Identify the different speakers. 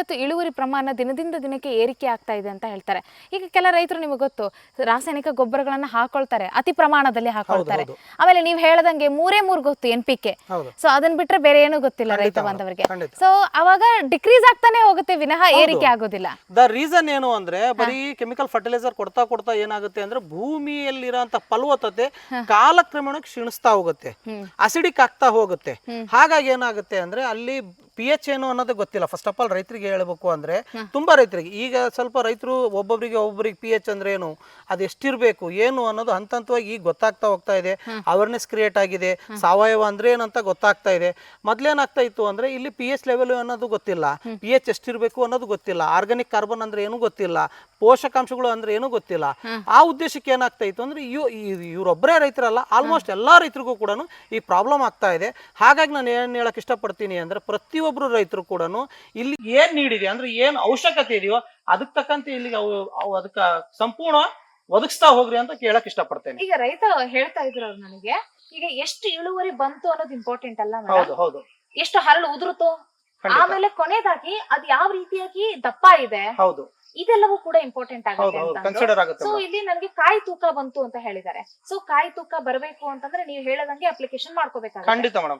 Speaker 1: ಇವತ್ತು ಇಳುವರಿ ಪ್ರಮಾಣ ದಿನದಿಂದ ದಿನಕ್ಕೆ ಏರಿಕೆ ಆಗ್ತಾ ಇದೆ ಅಂತ ಹೇಳ್ತಾರೆ. ಈಗ ಕೆಲ ರೈತರು ನಿಮಗೆ ಗೊತ್ತು ರಾಸಾಯನಿಕ ಗೊಬ್ಬರಗಳನ್ನ ಹಾಕೊಳ್ತಾರೆ ಅತಿ ಪ್ರಮಾಣದಲ್ಲಿ ಹಾಕೊಳ್ತಾರೆ. ಆಮೇಲೆ ನೀವು ಹೇಳದಂಗೆ ಮೂರೇ ಮೂರು ಗೊತ್ತು ಎನ್ ಪಿ ಕೆ. ಸೊ ಅದನ್ನ ಬಿಟ್ರೆ ಬೇರೆ ಏನೂ ಗೊತ್ತಿಲ್ಲ ರೈತ ಬಾಂಧವರಿಗೆ ಸೊ ಅವಾಗ ಡಿಕ್ರೀಸ್ ಆಗ್ತಾನೆ ಹೋಗುತ್ತೆ ವಿನಃ ಏರಿಕೆ ಆಗೋದಿಲ್ಲ.
Speaker 2: ದ ರೀಸನ್ ಏನು ಅಂದ್ರೆ ಬರೀ ಕೆಮಿಕಲ್ ಫರ್ಟಿಲೈಸರ್ ಕೊಡ್ತಾ ಕೊಡ್ತಾ ಏನಾಗುತ್ತೆ ಅಂದ್ರೆ ಭೂಮಿಯಲ್ಲಿರುವಂತ ಫಲವತ್ತತೆ ಕಾಲಕ್ರಮೇಣ ಕ್ಷೀಣಿಸ್ತಾ ಹೋಗುತ್ತೆ. ಅಸಿಡಿಕ್ ಆಗ್ತಾ ಹೋಗುತ್ತೆ. ಹಾಗಾಗಿ ಏನಾಗುತ್ತೆ ಅಂದ್ರೆ ಅಲ್ಲಿ ಪಿ ಎಚ್ ಏನು ಅನ್ನೋದು ಗೊತ್ತಿಲ್ಲ. ಫಸ್ಟ್ ಆಫ್ ಆಲ್ ರೈತರಿಗೆ ಹೇಳಬೇಕು ಅಂದ್ರೆ ತುಂಬಾ ರೈತರಿಗೆ ಈಗ ಸ್ವಲ್ಪ ರೈತರು ಒಬ್ಬೊಬ್ಬರಿಗೆ ಒಬ್ಬೊಬ್ಬರಿಗೆ ಪಿ ಎಚ್ ಅಂದ್ರೆ ಏನು? ಅದು ಎಷ್ಟಿರ್ಬೇಕು ಏನು ಅನ್ನೋದು ಹಂತ ಹಂತವಾಗಿ ಈಗ ಗೊತ್ತಾಗ್ತಾ ಹೋಗ್ತಾ ಇದೆ. ಅವೇರ್ನೆಸ್ ಕ್ರಿಯೇಟ್ ಆಗಿದೆ. ಸಾವಯವ ಅಂದ್ರೆ ಏನಂತ ಗೊತ್ತಾಗ್ತಾ ಇದೆ. ಮೊದ್ಲೇನಾಗ್ತಾ ಇತ್ತು ಅಂದ್ರೆ ಇಲ್ಲಿ ಪಿ ಎಚ್ ಲೆವೆಲ್ ಅನ್ನೋದು ಗೊತ್ತಿಲ್ಲ. ಪಿ ಎಚ್ ಎಷ್ಟಿರ್ಬೇಕು ಅನ್ನೋದು ಗೊತ್ತಿಲ್ಲ. ಆರ್ಗಾನಿಕ್ ಕಾರ್ಬನ್ ಅಂದ್ರೆ ಏನು ಗೊತ್ತಿಲ್ಲ. ಪೋಷಕಾಂಶಗಳು ಅಂದ್ರೆ ಏನು ಗೊತ್ತಿಲ್ಲ. ಆ ಉದ್ದೇಶಕ್ಕೆ ಏನಾಗ್ತಾ ಇತ್ತು ಅಂದ್ರೆ ಇವ್ ಇವರೊಬ್ಬರೇ ರೈತರಲ್ಲ ಆಲ್ಮೋಸ್ಟ್ ಎಲ್ಲಾ ರೈತರಿಗೂ ಕೂಡ ಈ ಪ್ರಾಬ್ಲಮ್ ಆಗ್ತಾ ಇದೆ. ಹಾಗಾಗಿ ನಾನು ಏನ್ ಹೇಳಕ್ ಇಷ್ಟಪಡ್ತೀನಿ ಅಂದ್ರೆ ಪ್ರತಿಯೊಬ್ರು ರೈತರು ಕೂಡ ಇಲ್ಲಿ ಏನ್ ನೀಡಿದೆ? ಅಂದ್ರೆ ಏನ್ ಅವಶ್ಯಕತೆ ಇದೆಯೋ ಅದಕ್ಕೆ ತಕ್ಕಂತೆ ಇಲ್ಲಿಗೆ ಅವು ಅವು ಅದಕ್ಕ ಸಂಪೂರ್ಣ ಒದಗಿಸ್ತಾ ಹೋಗ್ರಿ ಅಂತ ಕೇಳಕ್ ಇಷ್ಟಪಡ್ತೇನೆ.
Speaker 1: ಈಗ ರೈತ ಹೇಳ್ತಾ ಇದ್ರು ಅವ್ರು ನನಗೆ ಈಗ ಎಷ್ಟು ಇಳುವರಿ ಬಂತು ಅನ್ನೋದು ಇಂಪಾರ್ಟೆಂಟ್ ಅಲ್ಲ
Speaker 2: ಹೌದು ಹೌದು.
Speaker 1: ಎಷ್ಟು ಹರಳು
Speaker 2: ಉದುರುತು
Speaker 1: ಆಮೇಲೆ ಕೊನೆದಾಗಿ ಅದ್ ಯಾವ ರೀತಿಯಾಗಿ ದಪ್ಪ ಇದೆ?
Speaker 2: ಹೌದು.
Speaker 1: ಇದೆಲ್ಲವೂ ಕೂಡ ಇಂಪಾರ್ಟೆಂಟ್ ಆಗುತ್ತೆ. ಸೊ ಇಲ್ಲಿ ನನಗೆ ಕಾಯಿ ತೂಕ ಬಂತು ಅಂತ ಹೇಳಿದ್ದಾರೆ. ಸೊ ಕಾಯಿ ತೂಕ ಬರಬೇಕು ಅಂತಂದ್ರೆ ನೀವು ಹೇಳದಂಗೆ ಅಪ್ಲಿಕೇಶನ್ ಮಾಡ್ಕೋಬೇಕಾಗುತ್ತೆ.
Speaker 2: ಖಂಡಿತ ಮೇಡಮ್